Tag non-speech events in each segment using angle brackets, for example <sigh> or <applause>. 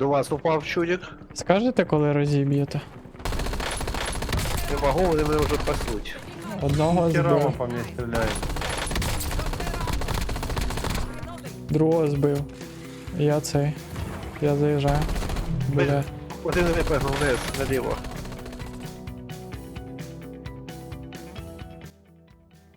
До вас упав чудик. Скажете, коли розіб'єте? Не можу, вони мене вже пасуть. Одного збив, по мне стреляет. другого збив. Я цей. Я заїжджаю. Бля. Один не випрыгнув вниз, наліво.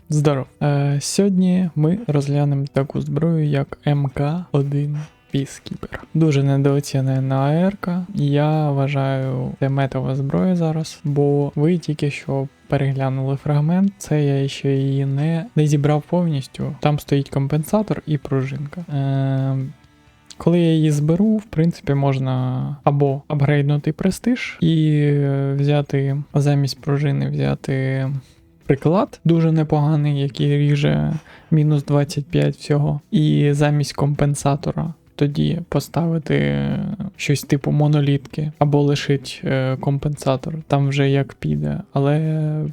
Здоров. Е, сьогодні ми розглянемо таку зброю, як МК-1 Peacekeeper. Дуже недооцінена АРК. Я вважаю, це метова зброя зараз, бо ви тільки що переглянули фрагмент. Це я ще її не, не зібрав повністю. Там стоїть компенсатор і пружинка. Е, коли я її зберу, в принципі, можна або апгрейднути престиж і е, взяти замість пружини взяти приклад дуже непоганий, який ріже мінус 25 всього. І замість компенсатора тоді поставити щось типу монолітки, або лишить е, компенсатор, там вже як піде. Але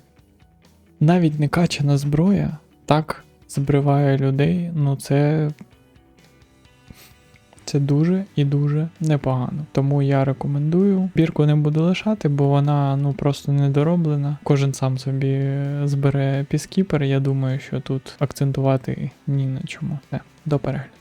навіть не качана зброя так збриває людей. Ну це. Це дуже і дуже непогано. Тому я рекомендую. Бірку не буду лишати, бо вона ну просто недороблена. Кожен сам собі збере піскіпер. Я думаю, що тут акцентувати ні на чому. Все, до перегляду.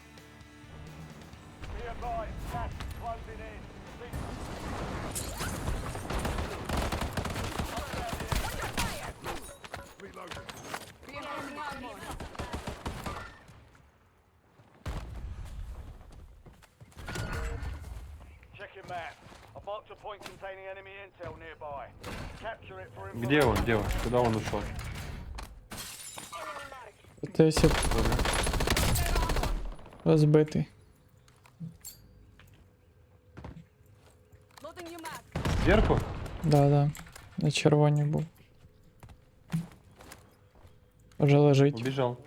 Где он, где он? Куда он ушел? Loading your mag. Сверху? Да-да. На червоні був. Вже лежить. Убежал.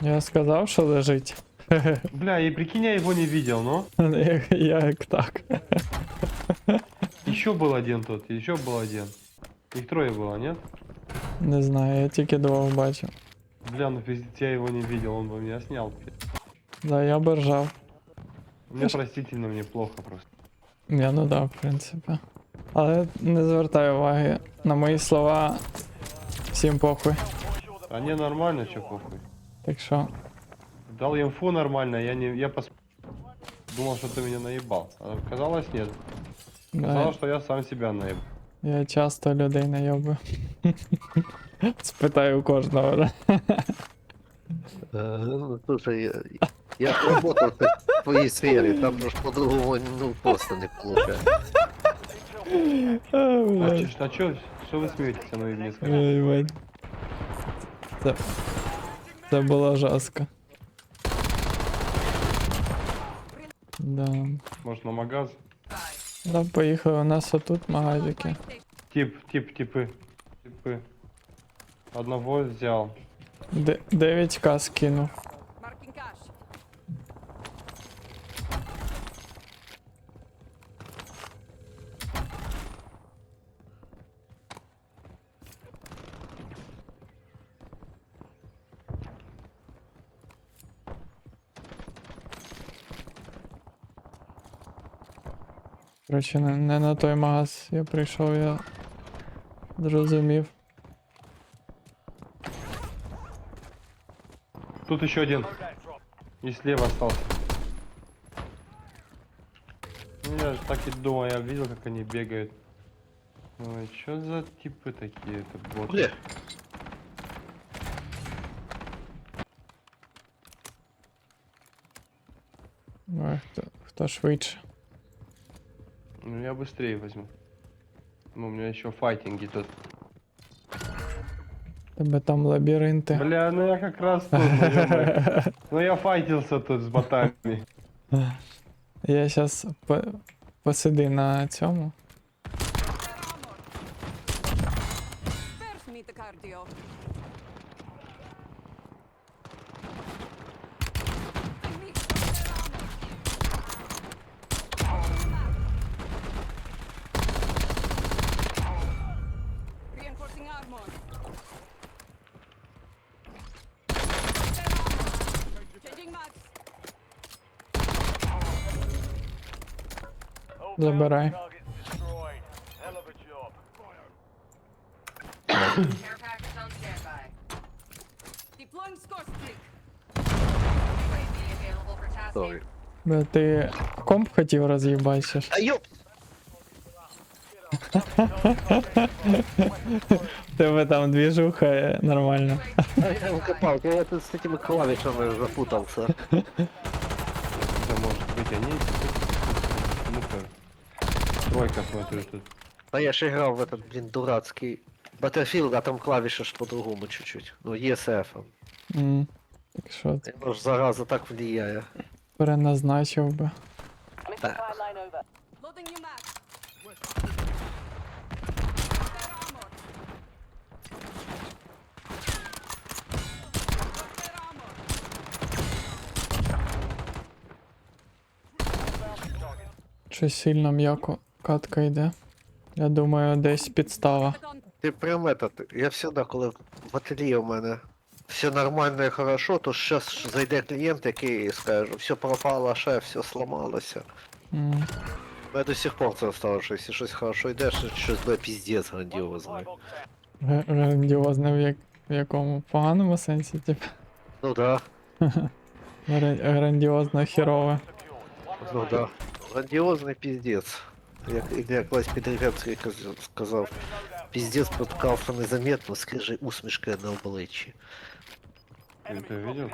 Я сказав, що лежить. Бля, и прикинь, я его не видел, но. <laughs> Як, як так? Еще был один тут, еще был один. Их трое было, нет? Не знаю, я тільки двох бачив. Бля, ну пиздец, я его не видел, он бы меня снял. блядь. Да, я б ржав. Мне простительно, мне плохо просто. Я ну да, в принципі. Але не звертай уваги на мої слова. Всім похуй. А не нормально, чё похуй. Так що, Дал инфу нормально, я не. Я пос... Думал, что ты меня наебал. А оказалось нет. да, Оказалось, что я сам себя наебал. я часто людей найобую. <laughs> Спитаю у кожного. да. Е, Ну, слушай, я, я работав в твоїй сфері, там ж по-другому ну просто не плохо. А, А, а чё, что вы смеетесь, а ну и мне скажите? Це, було жорстко. Да. Может на магаз? Да, поїхали, у нас отут магазики. Тип, тип, типы. Типы. Одного взял. Де- 9к скинув. Коротше, не, не на той магаз я прийшов, я зрозумів. Тут еще один. И слева остался. Ну, я же так и думал, я видел, как они бегают. Ой, что за типы такие, это боты? Бля, Ой, хто, хто швидше. Ну, я быстрее возьму. Ну, у меня еще файтинги тут. Тебе там лабіринти. Бля, ну я как раз тут, ну. <laughs> Ну я файтился тут с ботами. Я щас по, посиди на цьому. First meet the cardio. tasking. Сорі. Бля, ти комп хотів роз'їбати ще ж? А йоп! В Тебе там двіжуха е, нормально. А я укопал, я тут с этими клавишами запутался. Это <laughs> может быть они. Ну-ка. Смотрю тут. А я ж играл в этот, блин, дурацкий Battlefield, а там клавиши ж по-другому чуть-чуть. Ну, ESF. М, Так що ти Ну ж зараза так влияє. переназначив би. Так. Loading new map. Their armor. Their armor. Щось сильно м'яко катка йде. Я думаю, десь підстава. Ти прям этот, я всегда, коли в ательє у мене все нормально і хорошо, то зараз зайде клієнт, який скаже, все пропало, шеф, все сломалося. М, Я до сих пор це що якщо щось хорошо йде, що щось буде піздець грандіозне. Грандіозне в, як... в якому поганому сенсі, типу. Ну да, <laughs> Гра- Грандіозно херове. ну да. Грандіозний піздець. Як, як я колись підрівенський сказав, піздець споткався незаметно з крижей усмішки на обличчі. Ты это видел?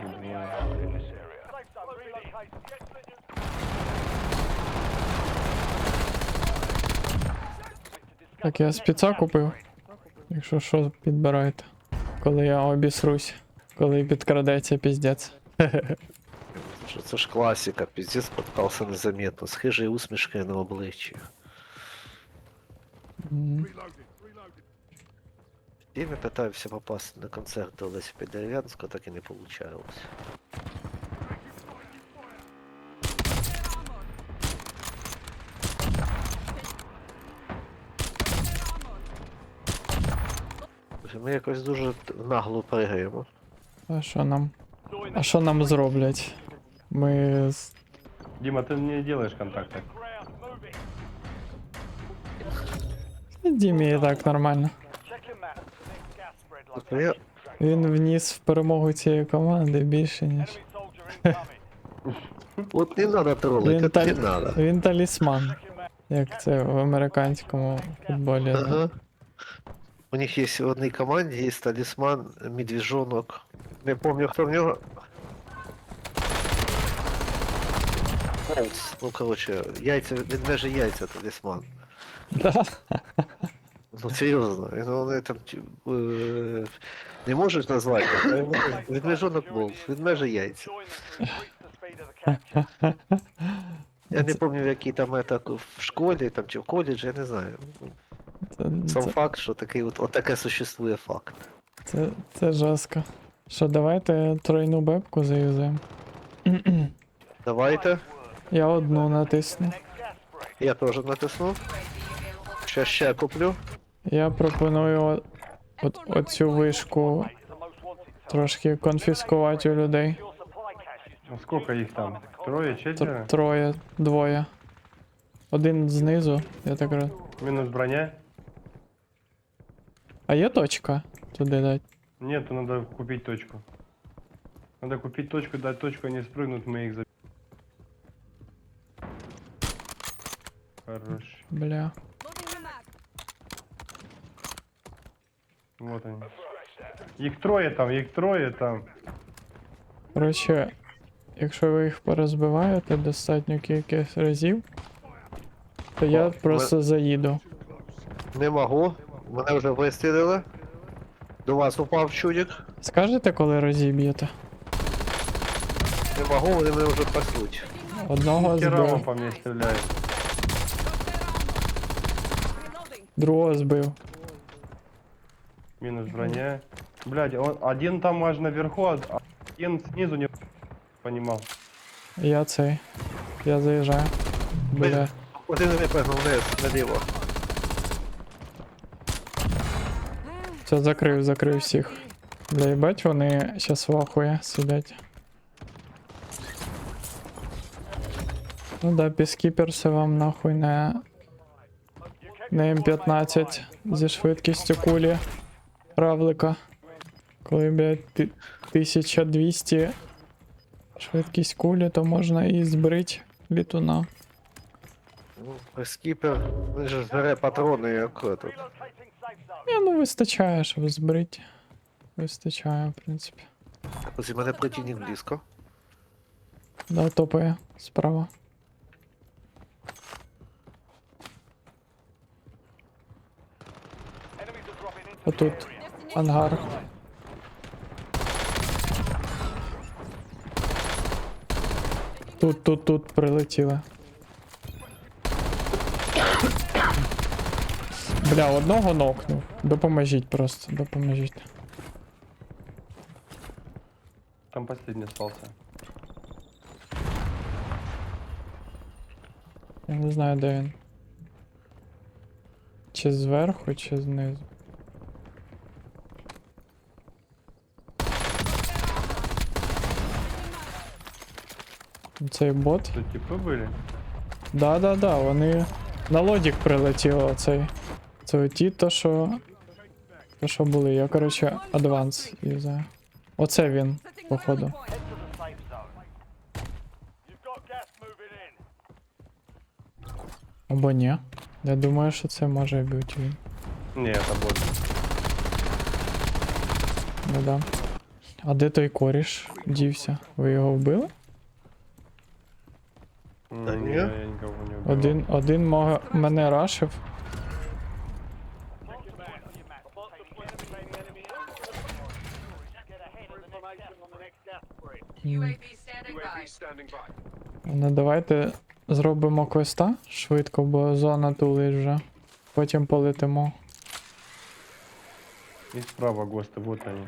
Так я спеца купив. Якщо що, підбирайте. Коли я обісрусь. Коли підкрадеться піздець. <laughs> Що це ж класика, піздець споткався незаметно з хижою усмішкою на обличчі. М, І ми питаємося попасти на концерт до Лесі Підерев'янського, так і не вийшло. Ми якось дуже нагло пригаємо. А що нам? А що нам зроблять? Ми з- Дима, ты не делаешь контакта. Дімі і так нормально. Я Він вніс в перемогу цієї команди більше, ніж. <laughs> От не треба тролити, Він, та... не він талісман. Як це в американському футболі. Ага. У них есть в одной команде есть талисман, медвежонок. Не помню, кто в него. Колс. Ну, короче, яйця, ведмежі яйця талисман. <laughs> Ну, серйозно. Ну, вони там ті- е, не можеш назвати. а йому Ведмежонок Волс, ведмежі яйця. Я не пам'ятаю, в якій там это, в школі там, чи в коледжі, я не знаю. Це, Сам це, факт, що такий от, от таке существує факт. це, це жорстко. Що, давайте тройну бебку заюзаємо. Давайте. Я одну натисну. Я теж натиснув. Ще ще куплю. Я пропоную о- от, оцю вишку трошки конфіскувати у людей. А сколько их там? Трое, Тр- четверо? Троє, двоє. Один знизу, я так роз... Минус броня? А є точка туди дать? Нет, надо купить точку. Надо купить точку, дать точку, они спрыгнут, мы их забьем. Бля. Вот они. Их трое там, их трое там. Коротше, якщо ви їх порозбиваєте достатньо кількох разів, то я О, просто заїду. Не можу. Мене вже вистрілили. До вас упав чудик. Скажете, коли розіб'єте? Не можу, вони мене вже пасуть. Одного Керама збив, по мне стреляет. другого збив. Минус броня. Блядь, он, один там аж наверху, а один снизу не понимал. Я цей. Я заїжджаю. Бля. Один випрыгнув вниз, наліво. Все, закрив, закрив всіх. Бля, їбать, вони щас в ахує сидять. Ну да, піскіперси вам нахуй не, не М15 зі швидкістю кулі равлика. Коли, блядь, 1200 швидкість кулі, то можна і збрить літуна. Ну, скіпер, він же збере патрони, як zone. Ні, ну вистачає, щоб збрити. Вистачає, в принципі. У мене противник близько. Да, топає справа. Отут ангар. Тут, тут, тут прилетіли. Бля, одного нокнув. Допоможіть просто, допоможіть. Там последний остался. Я не знаю, де він. Чи зверху, чи знизу. Цей бот. Тут типы были? Да, да, да, вони. На лодік прилетіло оцей. Це ті, то що. То що були. Я, короче, адванс юзаю. Оце він, Setting походу. rally point. Head to the safe zone. You've got gas moving in. Або ні. Я думаю, що це може бути він. Не, это бот. Ну да. А де той коріш? Дівся? Ви його вбили? Не, не. я никого не убивал. Один, один мого, мене рашив. UAV standing by. Ну давайте зробимо квеста швидко, бо зона тулить вже. Потім полетимо. И справа ГОСТы, вот они.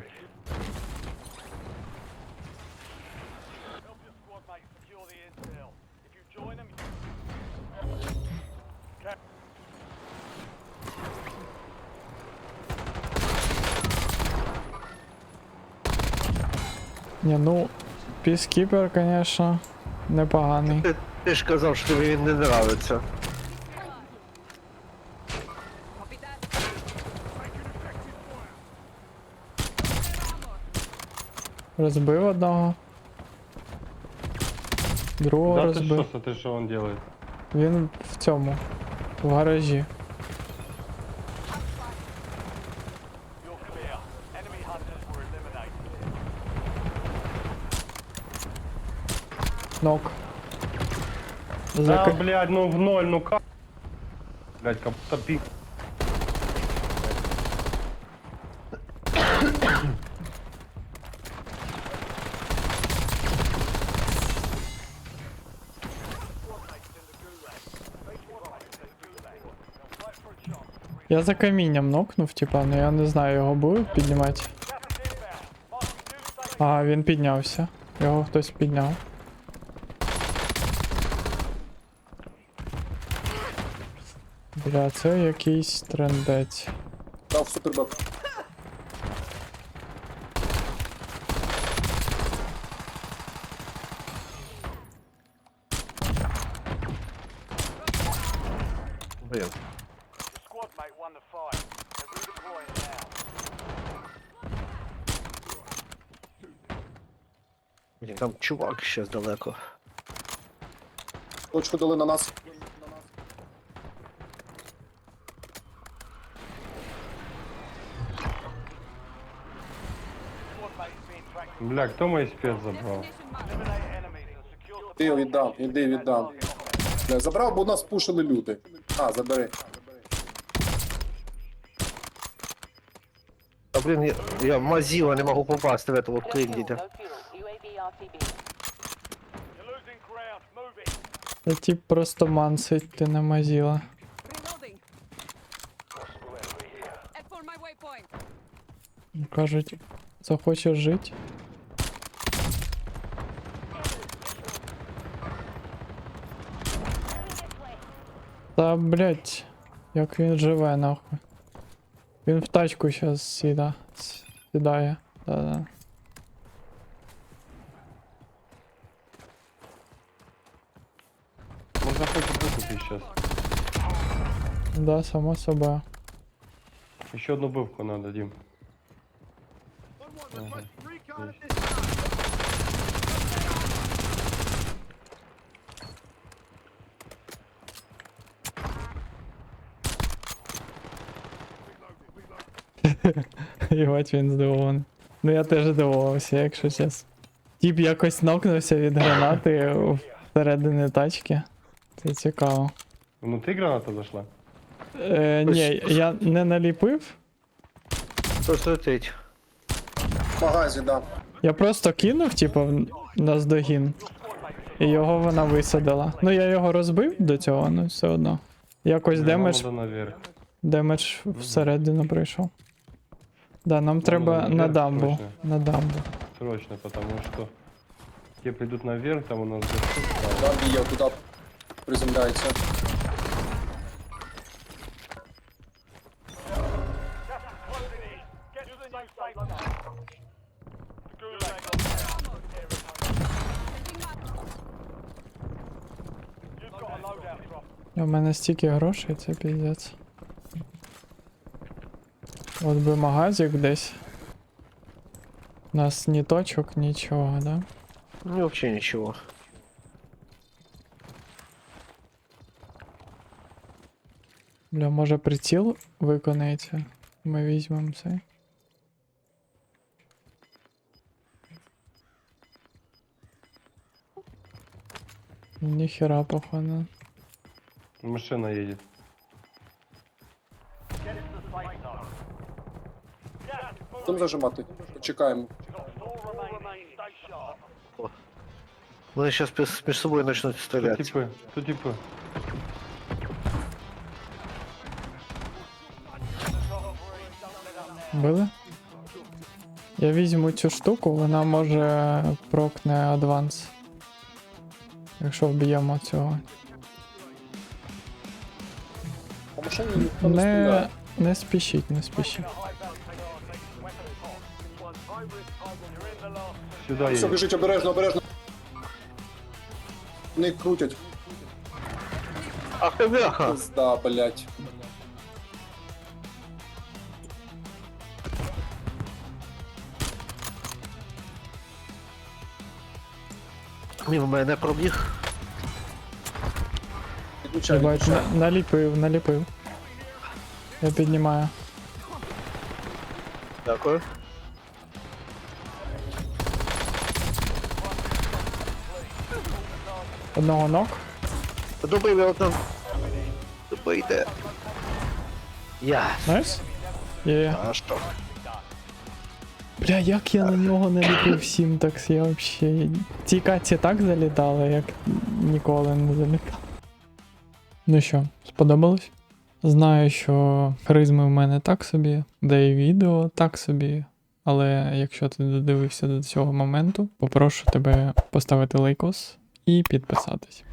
Ні, ну, піскіпер, звісно, непоганий. Ти, ти ж казав, що тобі він не нравиться. Розбив одного. Другого да ты розбив. что, смотри, что он делает. Він в цьому. В гаражі. Нок. Да, Зака... блядь, ну в ноль, ну как? Блядь, как топик. Я за камінням нокнув, типа, ну я не знаю, його будуть піднімати. А, він піднявся. Його хтось підняв. Бля, це якийсь трендець. Дав супербак. Блін, там чувак ще далеко. Точку дали на нас. Enemies and secure the Іди prize. віддам, іди віддам. Бля, забрав, бо нас пушили люди. А, забери. Та блін, я, я мазіла не можу попасти в этого криндіда. Та тип просто мансить, ти не мазіла. Кажуть, захочеш жити. Та блять, як він живе нахуй. Він в тачку зараз сіда. Сідає. Да-да. сейчас. Да, само собою. Еще одну бывку надо, Дим. <laughs> Єбать, він здивований. Ну я теж здивувався, якщо чесно. Тіп якось нокнувся від гранати всередині тачки. Це цікаво. Внутри граната зашла? Е, ні, я не наліпив. Хтось летить. В магазі, да. Я просто кинув, типу, наздогін. І його вона висадила. Ну я його розбив до цього, ну все одно. Якось демедж, демедж всередину прийшов. Да, нам треба надо на наверх дамбу. срочно. На дамбу. Срочно, потому что те придут наверх, там у нас засуд Там бія туди приземляється. Closing in. Get to the new safe zone. Gulag. You've got a loadout drop. У мене стільки грошей, це піздець. От би магазик десь. У нас ні точок, нічого, да? Ну, вообще ничего. Бля, може приціл виконається. Ми візьмемо цей. Ніхера походу. Машина едет. Будемо зажимати. Sharp. Вони сейчас між собою начнуть Тут стріляти. типы, тут типы. Били? Я візьму цю штуку, вона може прокне адванс. Якщо вб'ємо цього. По машині ніхто не Не, стріляє. не спішіть, не спішіть. Сюда Все, біжить обережно, обережно. Не крутять. Ах ти бляха! Пизда, блять. Мимо мене пробіг. Підключай, Єбать, підключай. на- наліпив, наліпив. Я піднімаю. Дякую. Одного ног. Добив одного. Добийте. Я. Найс? Є. А що? Бля, як я на нього наліпив всім такс, я вообще. Ці каці так залітали, як ніколи не залітав. Ну що, сподобалось? Знаю, що харизми в мене так собі, де і відео так собі. Але якщо ти додивився до цього моменту, попрошу тебе поставити лайкос і підписатись.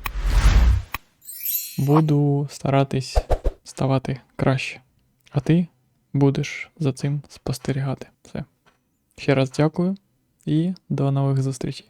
Буду старатись ставати краще. А ти будеш за цим спостерігати. Все. Ще раз дякую і до нових зустрічей.